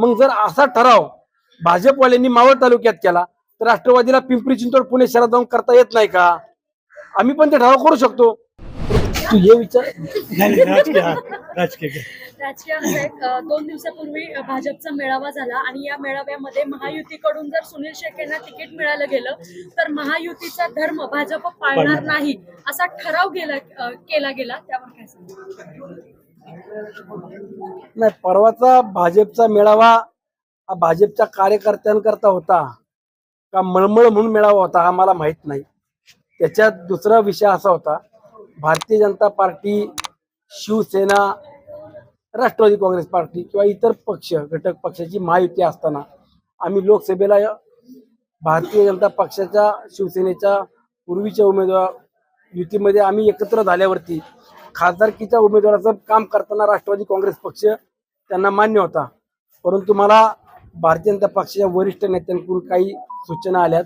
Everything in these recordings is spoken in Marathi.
मग जर असा ठराव भाजपवाल्यांनी मावळ तालुक्यात केला तर राष्ट्रवादीला पिंपरी चिंचवड पुणे शहरात जाऊन करता येत नाही का? आम्ही पण ते ठराव करू शकतो. तू हे विचार. नाही नाही, राजकीय दोन दिवसापूर्वी भाजपचा मेळावा झाला आणि या मेळाव्यामध्ये महायुतीकडून जर सुनील शेट्टींना तिकीट मिळालं गेलं तर महायुतीचा धर्म भाजप पाळणार. नाही असा ठराव गेला केला गेला. त्यावर काय सांगा नाही परवाचा भाजपचा मेळावा हा भाजपच्या कार्यकर्त्यांकरता होता का मळमळ म्हणून मेळावा होता हा मला माहीत नाही. त्याच्यात दुसरा विषय असा होता Bharatiya Janata Party Shiv Sena Rashtravadi Congress Party किंवा इतर पक्ष घटक पक्षाची महायुती असताना आम्ही लोकसभेला भारतीय जनता पक्षाच्या शिवसेनेच्या पूर्वीच्या उमेदवार युतीमध्ये आम्ही एकत्र झाल्यावरती खासदारकीच्या उमेदवाराचं काम करताना राष्ट्रवादी काँग्रेस पक्ष त्यांना मान्य होता. परंतु मला भारतीय जनता पक्षाच्या वरिष्ठ नेत्यांकडून काही सूचना आल्यात.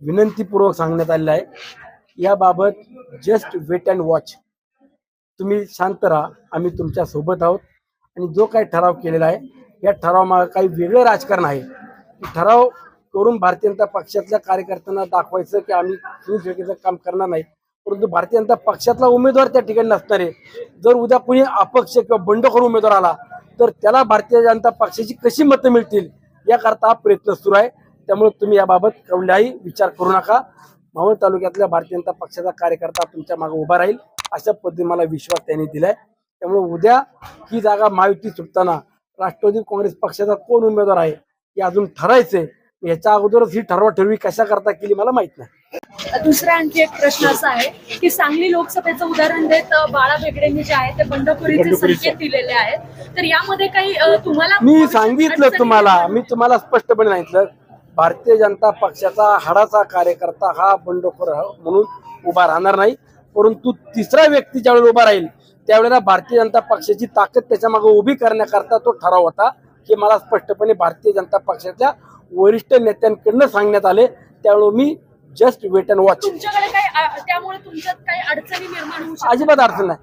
विनंतीपूर्वक सांगण्यात आलेलं आहे. याबाबत जस्ट वेट अँड वॉच तुम्ही शांत राहा. आम्ही तुमच्यासोबत आहोत. आणि जो काही ठराव केलेला आहे या ठरावामाग काही वेगळं राजकारण आहे. ठराव करून भारतीय जनता पक्षातल्या कार्यकर्त्यांना दाखवायचं की आम्ही सुनील काम करणार नाही. परंतु भारतीय जनता पक्षातला उमेदवार त्या ठिकाणी नसणार. आहे जर उद्या कुणी अपक्ष किंवा बंडखोर उमेदवार आला तर त्याला भारतीय जनता पक्षाची कशी मतं मिळतील याकरता हा प्रयत्न सुरू आहे. त्यामुळे तुम्ही याबाबत कवल्याही विचार करू नका. मावळ तालुक्यातल्या भारतीय जनता पक्षाचा कार्यकर्ता तुमच्या मागे उभा राहील अशा पद्धतीने मला विश्वास त्यांनी दिलाय. त्यामुळे उद्या ही जागा महायुती सुटताना राष्ट्रवादी काँग्रेस पक्षाचा कोण उमेदवार आहे हे अजून ठरायचंय. याच्या अगोदरच ही ठरवा ठरवी कशा करता केली मला माहीत नाही. दुसरा आणखी एक प्रश्न असा आहे की सांगली लोकसभेचं उदाहरण देत बाळा बेगडेंनी जे आहे ते बंडखोरीचे. संकेत दिलेले आहेत. तर यामध्ये काही तुम्हाला मी सांगितलं तुम्हाला मी तुम्हाला स्पष्टपणे सांगितलं भारतीय जनता पक्षाचा हाडाचा कार्यकर्ता हा बंडखोर म्हणून उभा राहणार नाही. परंतु तिसरा व्यक्ती ज्यावेळेला उभा राहील त्यावेळेला भारतीय जनता पक्षाची ताकद त्याच्यामागे उभी करण्याकरता तो ठराव होता हे मला स्पष्टपणे भारतीय जनता पक्षाच्या वरिष्ठ नेत्यांकडनं सांगण्यात आले. त्यामुळे मी जस्ट वेट अँड वॉच तुमच्याकडे काही त्यामुळे तुमच्यात काही अडचणी निर्माण होऊ शकतात? अजिबात अडचण नाही.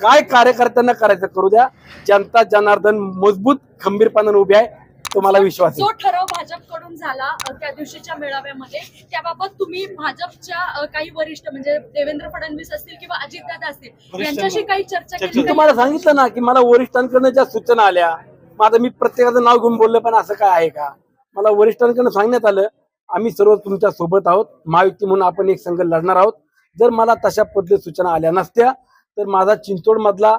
काय कार्यकर्त्यांना करायचं करू द्या. जनता जनार्दन मजबूत खंबीरपणाने उभे आहे. तुम्हाला विश्वास आहे. जो ठराव भाजपकडून झाला अ, त्या दिवशीच्या मेळाव्यामध्ये त्याबाबत तुम्ही भाजपच्या अ, काही वरिष्ठ म्हणजे देवेंद्र फडणवीस असतील किंवा अजितदादा असतील यांच्याशी काही चर्चा केली मी तुम्हाला सांगितलं ना की मला वरिष्ठांकडनं ज्या सूचना आल्या मग आता मी प्रत्येकाचं नाव घेऊन बोललो पण असं काय आहे का? मला वरिष्ठांकडनं सांगण्यात आलं आम्ही सर्व तुमच्यासोबत आहोत. महायुती म्हणून आपण एक संघ लढणार आहोत. जर मला तशा पद्धती सूचना आल्या नसत्या तर माझा चिंचोडमधला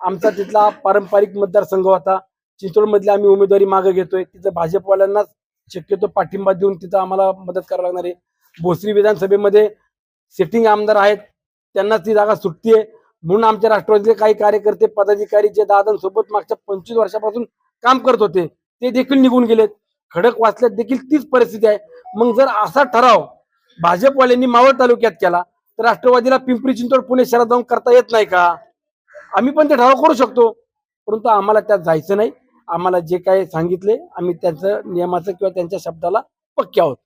आमचा तिथला पारंपरिक मतदारसंघ होता. चिंचोडमधले आम्ही उमेदवारी मागे घेतोय. तिथं भाजपवाल्यांनाच शक्यतो पाठिंबा देऊन तिथं आम्हाला मदत करावी लागणार आहे. भोसरी विधानसभेमध्ये सिटिंग आमदार आहेत. त्यांना ती जागा सुटतीये म्हणून आमच्या राष्ट्रवादीतले काही कार्यकर्ते पदाधिकारी जे दादांसोबत मागच्या पंचवीस वर्षापासून काम करत होते ते देखील निघून गेलेत. खडक वाचल्यात देखील तीच परिस्थिती आहे. मग जर असा ठराव भाजपवाल्यांनी मावळ तालुक्यात केला तर राष्ट्रवादीला पिंपरी चिंचवड पुणे शहरात जाऊन करता येत नाही का? आम्ही पण ते ठराव करू शकतो. परंतु आम्हाला त्यात जायचं नाही. आम्हाला जे काही सांगितले आम्ही त्यांचं नियमाचं किंवा त्यांच्या शब्दाला पक्के आहोत.